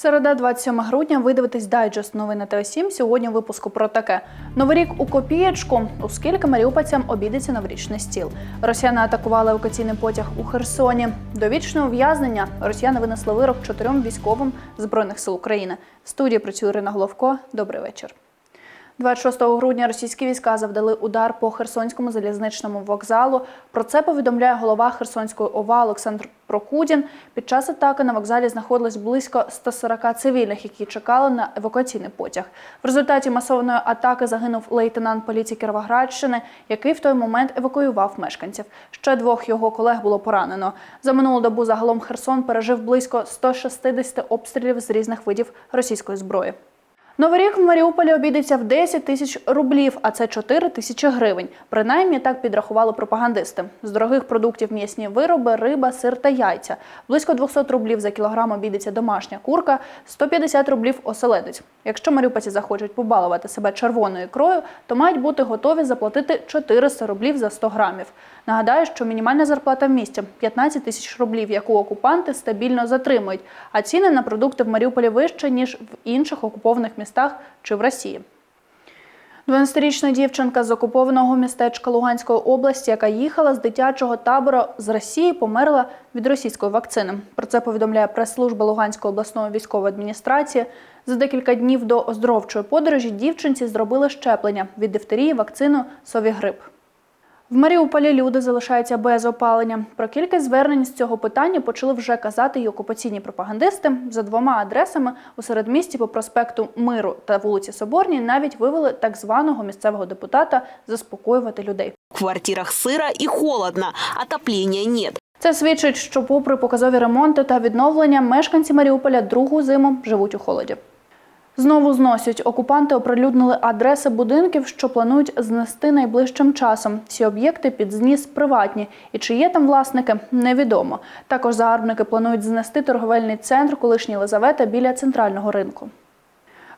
Середа, 27 грудня, ви дивитесь дайджест новини ТО7. Сьогодні випуску про таке. Новий рік у копієчку, оскільки маріупольцям обідеться новорічний стіл. Росіяни атакували евакуаційний потяг у Херсоні. Довічне ув'язнення росіяни винесли вирок чотирьом військовим Збройних сил України. В студії працює Ірина Головко. Добрий вечір. 26 грудня російські війська завдали удар по Херсонському залізничному вокзалу. Про це повідомляє голова Херсонської ОВА Олександр Прокудін. Під час атаки на вокзалі знаходилось близько 140 цивільних, які чекали на евакуаційний потяг. В результаті масованої атаки загинув лейтенант поліції Кіровоградщини, який в той момент евакуював мешканців. Ще двох його колег було поранено. За минулу добу загалом Херсон пережив близько 160 обстрілів з різних видів російської зброї. Новий рік в Маріуполі обійдеться в 10 тисяч рублів, а це 4 тисячі гривень. Принаймні так підрахували пропагандисти. З дорогих продуктів м'ясні вироби, риба, сир та яйця. Близько 200 рублів за кілограм обійдеться домашня курка, 150 рублів оселедець. Якщо маріупольці захочуть побалувати себе червоною ікрою, то мають бути готові заплатити 400 рублів за 100 грамів. Нагадаю, що мінімальна зарплата в місті 15 тисяч рублів, яку окупанти стабільно затримують, а ціни на продукти в Маріуполі вище, ніж в інших окупованих містах чи в Росії. 12-річна дівчинка з окупованого містечка Луганської області, яка їхала з дитячого табору з Росії, померла від російської вакцини. Про це повідомляє прес-служба Луганської обласної військової адміністрації. За декілька днів до оздоровчої подорожі дівчинці зробили щеплення від дифтерії вакцину Совігрип. В Маріуполі люди залишаються без опалення. Про кількість звернень з цього питання почали вже казати й окупаційні пропагандисти. За двома адресами у середмісті по проспекту Миру та вулиці Соборній навіть вивели так званого місцевого депутата заспокоювати людей. В квартирах сыро и холодно, отопления нет. Це свідчить, що, попри показові ремонти та відновлення, мешканці Маріуполя другу зиму живуть у холоді. Знову зносять. Окупанти оприлюднили адреси будинків, що планують знести найближчим часом. Всі об'єкти під зніс приватні. І чи є там власники, невідомо. Також загарбники планують знести торговельний центр колишній Лизавета біля центрального ринку.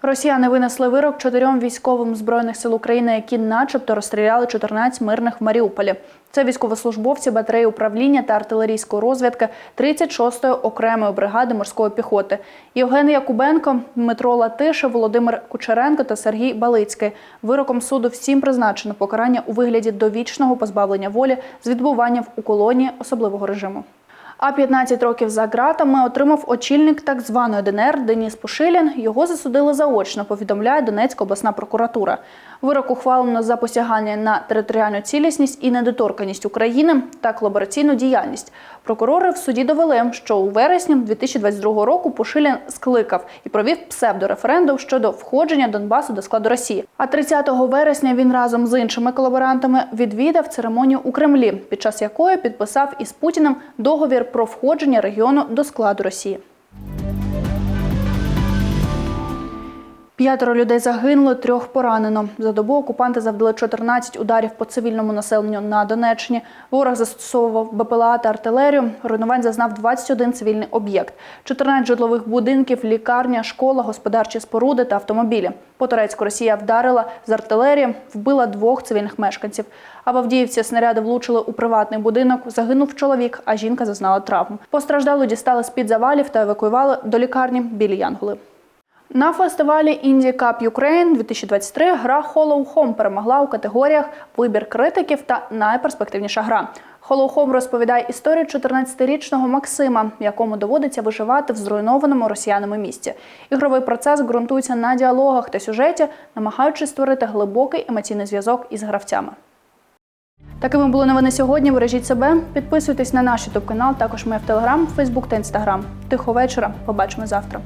Росіяни винесли вирок чотирьом військовим збройних сил України, які, начебто, розстріляли 14 мирних в Маріуполі. Це військовослужбовці батареї управління та артилерійської розвідки 36-ї окремої бригади морської піхоти. Євген Якубенко, Дмитро Латиша, Володимир Кучеренко та Сергій Балицький. Вироком суду всім призначено покарання у вигляді довічного позбавлення волі з відбуванням у колонії особливого режиму. А 15 років за ґратами отримав очільник так званої ДНР Деніс Пушилін. Його засудили заочно, повідомляє Донецька обласна прокуратура. Вирок ухвалено за посягання на територіальну цілісність і недоторканність України та колабораційну діяльність. Прокурори в суді довели, що у вересні 2022 року Пушилін скликав і провів псевдореферендум щодо входження Донбасу до складу Росії. А 30 вересня він разом з іншими колаборантами відвідав церемонію у Кремлі, під час якої підписав із Путіним договір про входження регіону до складу Росії. П'ятеро людей загинуло, трьох поранено. За добу окупанти завдали 14 ударів по цивільному населенню на Донеччині. Ворог застосовував БПЛА та артилерію. Руйнувань зазнав 21 цивільний об'єкт, 14 житлових будинків, лікарня, школа, господарчі споруди та автомобілі. По Турецьку Росія вдарила з артилерії, вбила двох цивільних мешканців. А в Авдіївці снаряди влучили у приватний будинок. Загинув чоловік, а жінка зазнала травм. Постраждалу дістали з-під завалів та евакуювали до лікарні білі Янголи. На фестивалі Indie Cup Ukraine 2023 гра Hollow Home перемогла у категоріях Вибір критиків та найперспективніша гра. Hollow Home розповідає історію 14-річного Максима, якому доводиться виживати в зруйнованому росіянами місті. Ігровий процес ґрунтується на діалогах та сюжеті, намагаючись створити глибокий емоційний зв'язок із гравцями. Такими були новини сьогодні. Бережіть себе, підписуйтесь на наш ютуб канал. Також ми в Телеграм, Фейсбук та Інстаграм. Тихо вечора. Побачимо завтра.